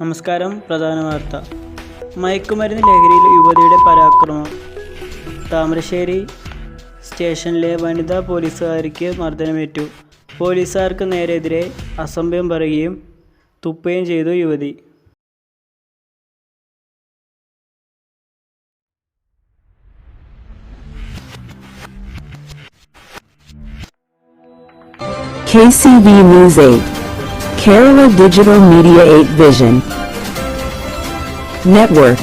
നമസ്കാരം പ്രധാന വാർത്ത. മയക്കുമരുന്ന് ലഹരിയിൽ യുവതിയുടെ പരാക്രമം. താമരശ്ശേരി സ്റ്റേഷനിലെ വനിതാ പോലീസുകാരിക്ക് മർദ്ദനമേറ്റു. പോലീസുകാർക്ക് നേരെതിരെ അസംഭ്യം പറയുകയും തുപ്പുകയും ചെയ്തു യുവതി. KCV news 8. Kerala Digital Media 8 Vision. Network.